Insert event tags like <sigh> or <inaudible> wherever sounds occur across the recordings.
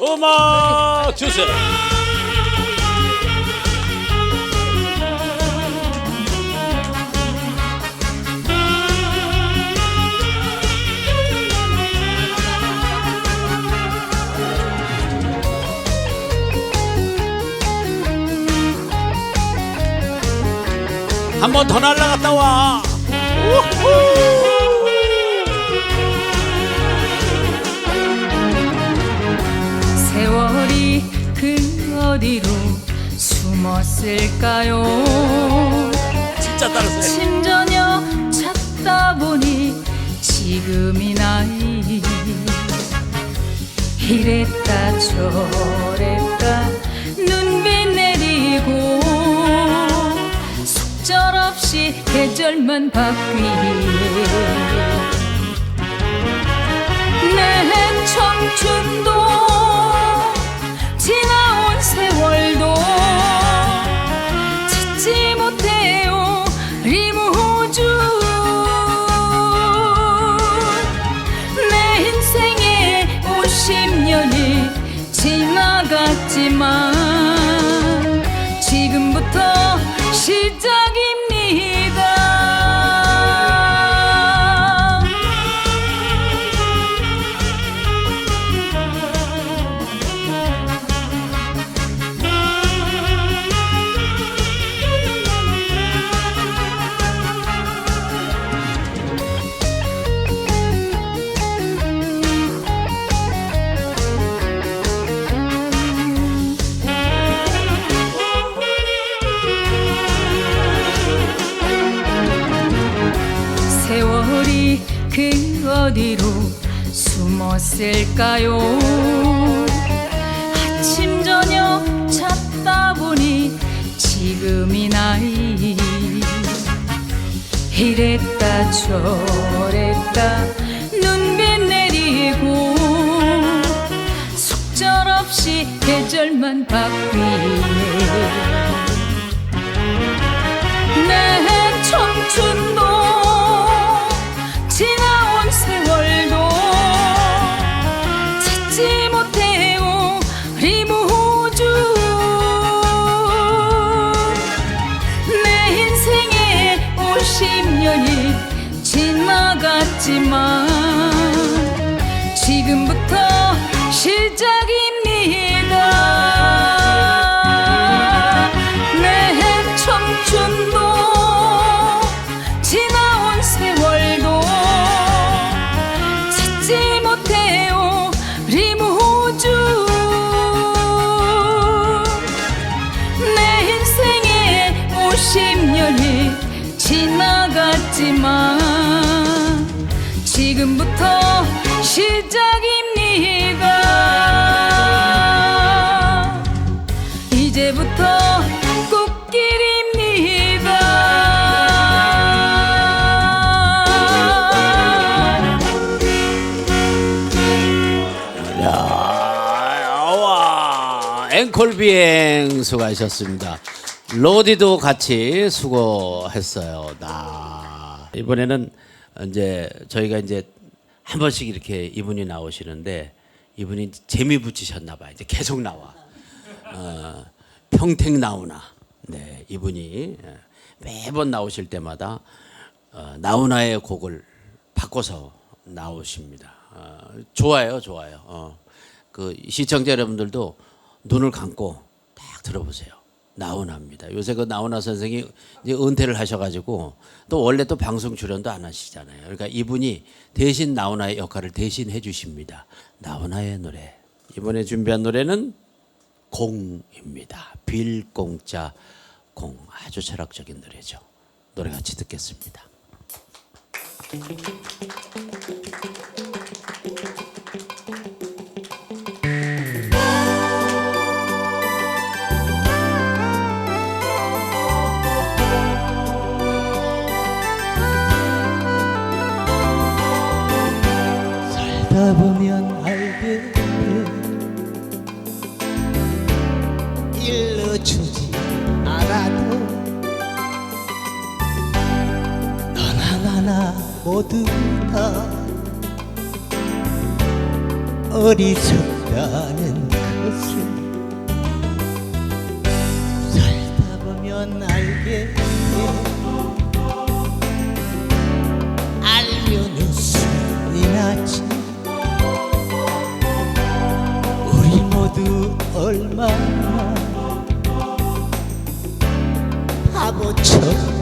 음악 주세요. 한 번 더 날라갔다 와. 세월 어디로 숨었을까요? 진짜. 아침 저녁 찾다 보니 지금 이 나이. 이랬다 저랬다 눈빛 내리고 속절없이 계절만 바뀌네. 내 청춘도 지나 지 어디로 숨었을까요? 아침 저녁 찾다 보니 지금이 나이. 이랬다 저랬다 눈빛 내리고 속절없이 계절만 바뀌네. 내 청춘도 지나갔지만 지금부터 시작입니다 내 청춘도 지나온 세월도 찾지 못해요. 리무주 내 인생의 50년이 지나갔지만 지금부터 시작입니다 이제부터 꽃길입니다 야, 와, 앵콜 비행 수고하셨습니다. 로디도 같이 수고했어요. 나 이번에는 이제 저희가 이제 한 번씩 이렇게 이분이 나오시는데 이분이 재미 붙이셨나 봐요. 이제 계속 나와. 어, 평택 나오나. 네, 이분이 예, 매번 나오실 때마다 어, 나오나의 곡을 바꿔서 나오십니다. 어, 좋아요, 좋아요. 어, 그 시청자 여러분들도 눈을 감고 딱 들어보세요. 나훈아입니다. 요새 그 나훈아 선생이 이제 은퇴를 하셔가지고 또 원래 또 방송 출연도 안 하시잖아요. 그러니까 이분이 대신 나훈아의 역할을 대신 해주십니다. 나훈아의 노래 이번에 준비한 노래는 공입니다. 빌공자 공 아주 철학적인 노래죠. 노래 같이 듣겠습니다. 일러주지 않아도 너나 나나 모두 다 어리석다 있다는 것을 살다 보면 알게 돼. 알면 웃음이 나지. 얼마나 바보처럼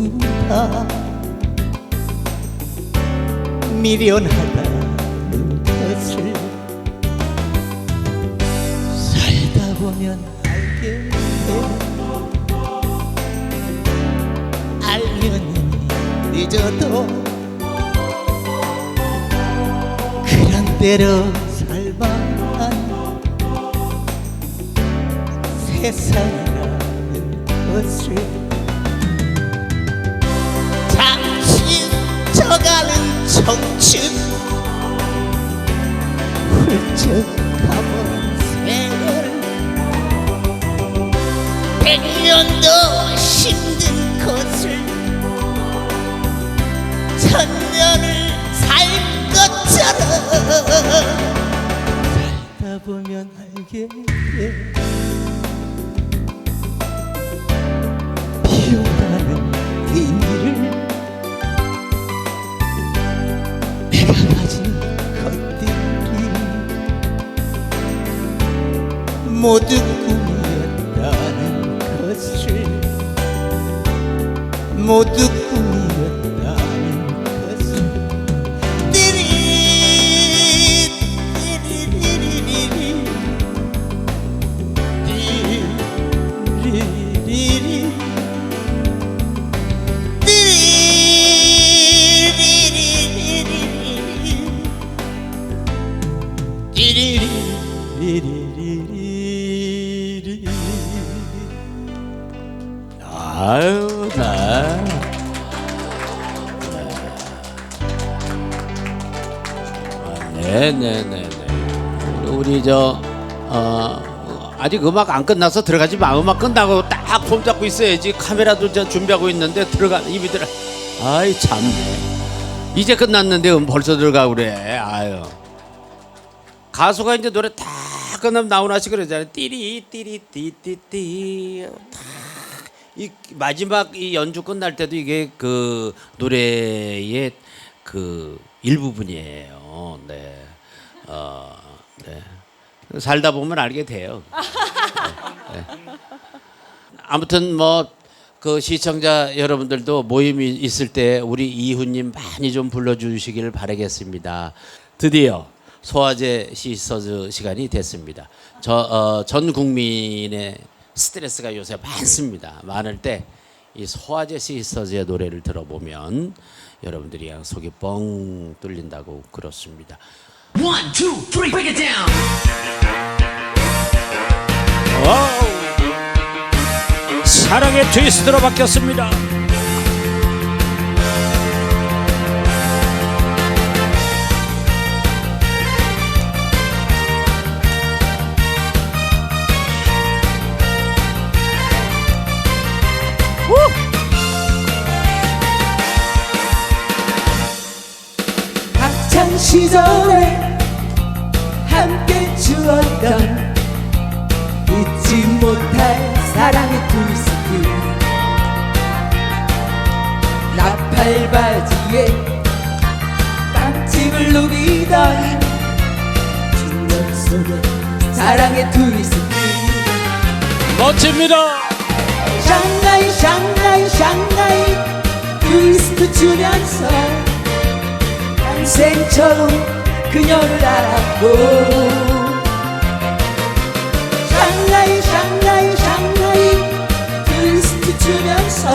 모두 다 미련하다는 것을 살다 보면 돼 알면 늦어도 그런 대로 살만한 세상이라는 것을 져가는 청춘 훌쩍 가본 세월 백년도 힘든 것을 천년을 살 것처럼 살다 보면 알게 의 내가 가진 것들이 모두 꿈이었다는 것을 모두 리리리리리 아유, 네. 네, 네, 네, 네. 우리 저 어, 아직 음악 안 끝나서 들어가지 마. 음악 끝나고 딱 폼 잡고 있어야지. 카메라도 저 준비하고 있는데 들어가 입이 들어. 아이 참네. 이제 끝났는데 음 벌써 들어가고 그래. 아유. 가수가 이제 노래 다 끝나면 나오나씩 그러잖아요. 띠리 띠리 띠띠띠. 이 마지막 이 연주 끝날 때도 이게 그 노래의 그 일부분이에요. 네. 어, 네. 살다 보면 알게 돼요. 네. 네. 아무튼 뭐 그 시청자 여러분들도 모임이 있을 때 우리 이훈님 많이 좀 불러주시길 바라겠습니다. 드디어 소화제 시서즈 시간이 됐습니다. 저, 어, 전 국민의 스트레스가 요새 많습니다. 많을 때 이 소화제 시스터즈의 노래를 들어보면 여러분들이 그냥 속이 뻥 뚫린다고 그렇습니다. One, two, three, break it down. 사랑의 트위스트로 바뀌었습니다. 시절에 함께 추었던 잊지 못할 사랑의 트위스트 나팔바지에 빵집을 누비던 중년 속의 사랑의 트위스트 멋집니다. 샹가이 샹가이 샹가이 트위스트 추면서 평생 처음 그녀를 알았고. 샹가이 샹가이 샹가이 트위스트 추면서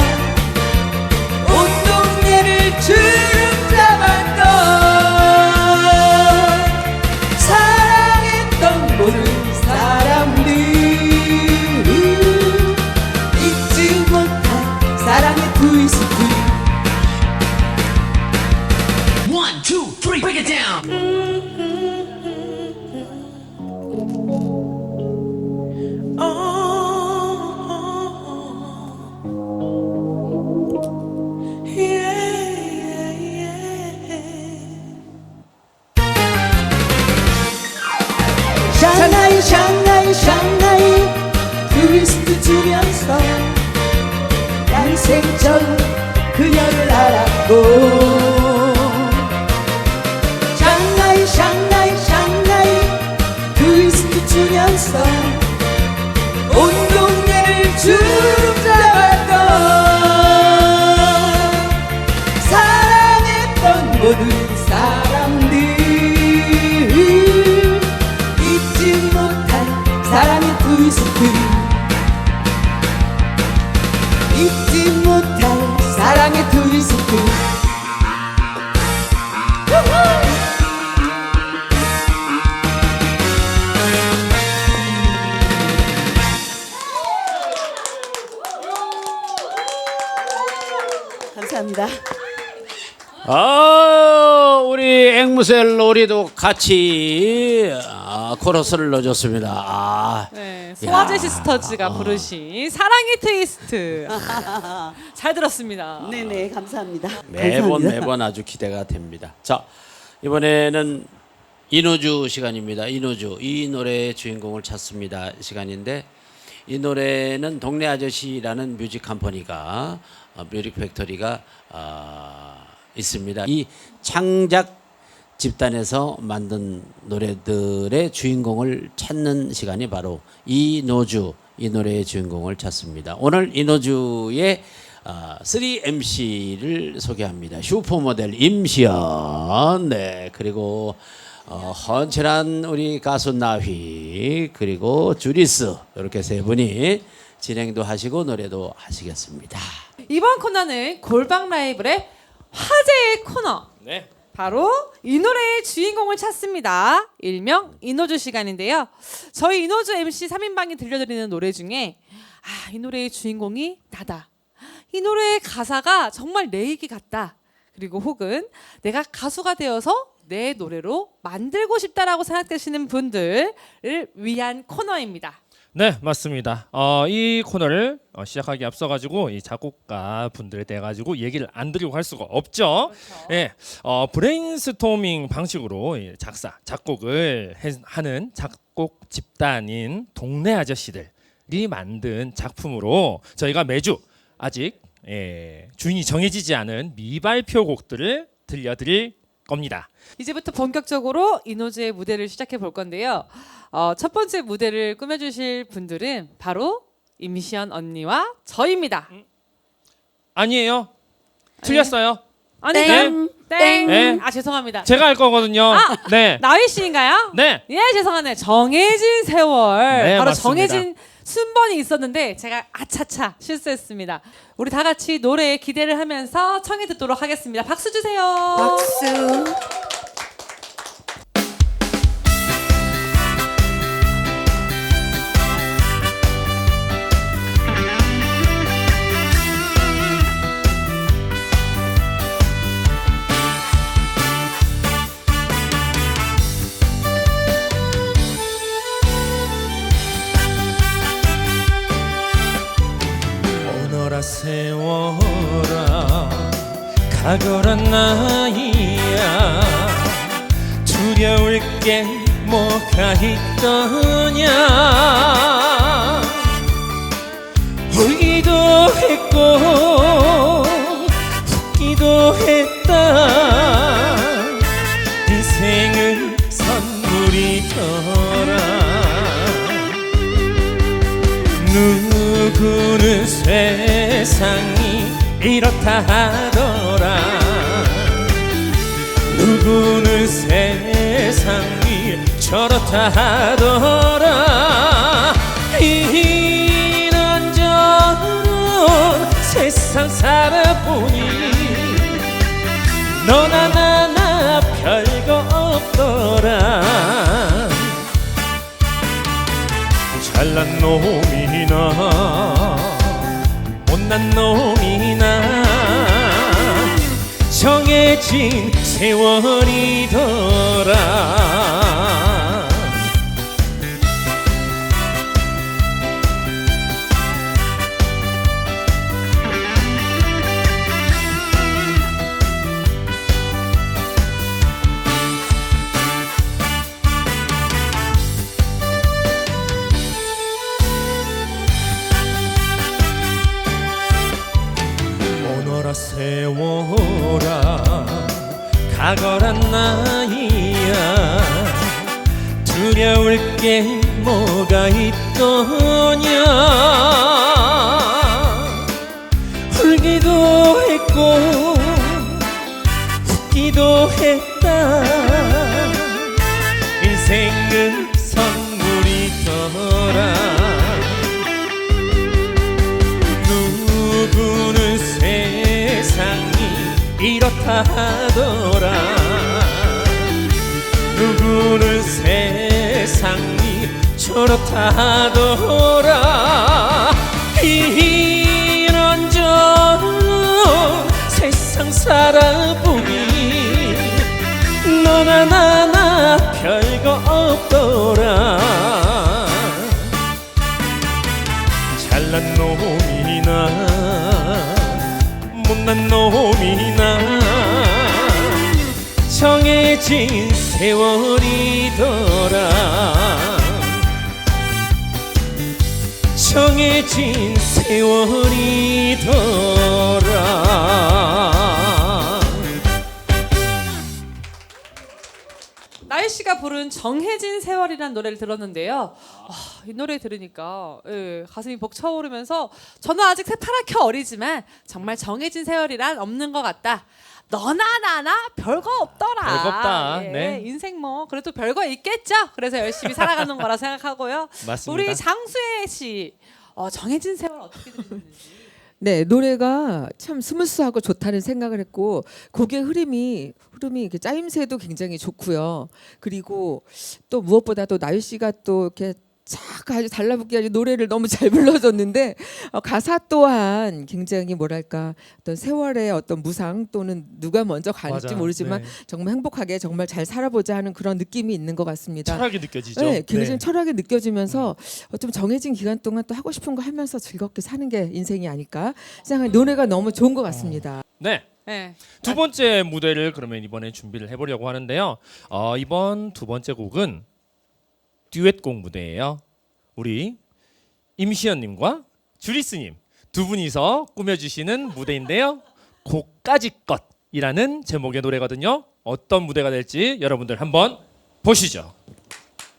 샹하이 샹하이 샹하이. 트위스트 주면서 난생 처음 그녀를 알았고. 샹하이 샹하이 샹하이. 트위스트 주면서 잊지 못할 사랑의 트위스트 감사합니다. 아, 무새 로리도 같이 아, 코러스를 넣어줬습니다. 아, 네, 소아제 야. 시스터즈가 부르신 사랑의 트위스트 <laughs> 잘 들었습니다. 네네 감사합니다. 매번 감사합니다. 매번 아주 기대가 됩니다. 자, 이번에는 인호주 시간입니다. 인호주 이 노래의 주인공을 찾습니다 시간인데 이 노래는 동네 아저씨라는 뮤직 컴퍼니가 어, 뮤직 팩토리가 아, 있습니다. 이 창작 집단에서 만든 노래들의 주인공을 찾는 시간이 바로 이노주 이 노래의 주인공을 찾습니다. 오늘 이노주의 아, 3MC를 소개합니다. 슈퍼모델 임시연, 네 그리고 어, 헌칠한 우리 가수 나휘 그리고 주리스 이렇게 세 분이 진행도 하시고 노래도 하시겠습니다. 이번 코너는 골방 라이브의 화제의 코너. 네. 바로 이 노래의 주인공을 찾습니다. 일명 이노주 시간인데요. 저희 이노주 MC 3인방이 들려드리는 노래 중에 아, 이 노래의 주인공이 나다. 이 노래의 가사가 정말 내 얘기 같다. 그리고 혹은 내가 가수가 되어서 내 노래로 만들고 싶다라고 생각되시는 분들을 위한 코너입니다. 네, 맞습니다. 어, 이 코너를 어, 시작하기 앞서 가지고 이 작곡가 분들에 대해 가지고 얘기를 안 드리고 할 수가 없죠. 예, 어, 브레인스토밍 방식으로 이 작사, 작곡을 해, 하는 작곡 집단인 동네 아저씨들이 만든 작품으로 저희가 매주 아직 예, 주인이 정해지지 않은 미발표 곡들을 들려드릴 겁니다. 이제부터 본격적으로 이노즈의 무대를 시작해 볼 건데요. 어, 첫 번째 무대를 꾸며주실 분들은 바로 임시연 언니와 저입니다. 아니에요. 틀렸어요. 아니, 땡. 땡. 네. 아 죄송합니다. 제가 할 거거든요. 아! 네. 나희 씨인가요? 네. 예, 죄송하네. 정해진 세월. 네, 바로 맞습니다. 정해진 순번이 있었는데 제가 아차차 실수했습니다. 우리 다 같이 노래에 기대를 하면서 청해 듣도록 하겠습니다. 박수 주세요. 박수. 세워라. 가거란 나이야. 두려울 게 뭐가 있더냐. 울기도 했고 웃기도 했다. 인생은 선물이더라. 누구는 세상이 이렇다 하더라. 누구는 세상이 저렇다 하더라. 이런저런 세상 살아보니 너나 나나 별거 없더라. 잘난 놈이나 못난 놈이나. 정해진 세월이더라 울기도 했고 웃기도 했다. 인생은 선물이더라. 누구는 세상이 이렇다 하더라. 누구는 세상이 저렇다 하더라 세상 살아보니 너나 나나 별거 없더라. 잘난 놈이나 못난 놈이나 정해진 세월이더라. 정해진 세월이더라 씨가 부른 정해진 세월이라는 노래를 들었는데요. 아, 이 노래 들으니까 예, 가슴이 벅차오르면서 저는 아직 새파랗게 어리지만 정말 정해진 세월이란 없는 것 같다. 너나 나나 별거 없더라. 별거 없다. 예, 네. 인생 뭐 그래도 별거 있겠죠. 그래서 열심히 살아가는 거라 생각하고요. <laughs> 맞습니다. 우리 장수혜 씨 어, 정해진 세월 어떻게 들으셨는지. 네 노래가 참 스무스하고 좋다는 생각을 했고 곡의 흐름이 흐름이 이렇게 짜임새도 굉장히 좋고요. 그리고 또 무엇보다도 나유 씨가 또 이렇게 쫙 아주 달라붙게 아주 노래를 너무 잘 불러줬는데 어, 가사 또한 굉장히 뭐랄까 어떤 세월의 어떤 무상 또는 누가 먼저 갈지 맞아. 모르지만 네. 정말 행복하게 정말 잘 살아보자 하는 그런 느낌이 있는 것 같습니다. 철학이 느껴지죠. 네, 굉장히 네. 철학이 느껴지면서 어, 좀 정해진 기간 동안 또 하고 싶은 거 하면서 즐겁게 사는 게 인생이 아닐까 생각하는 노래가 너무 좋은 것 같습니다. 네. 네. 두 번째 무대를 그러면 이번에 준비를 해보려고 하는데요. 어, 이번 두 번째 곡은 듀엣곡 무대예요. 우리 임시연님과 주리스님 두 분이서 꾸며주시는 무대인데요. 곡까지 것이라는 제목의 노래거든요. 어떤 무대가 될지 여러분들 한번 보시죠.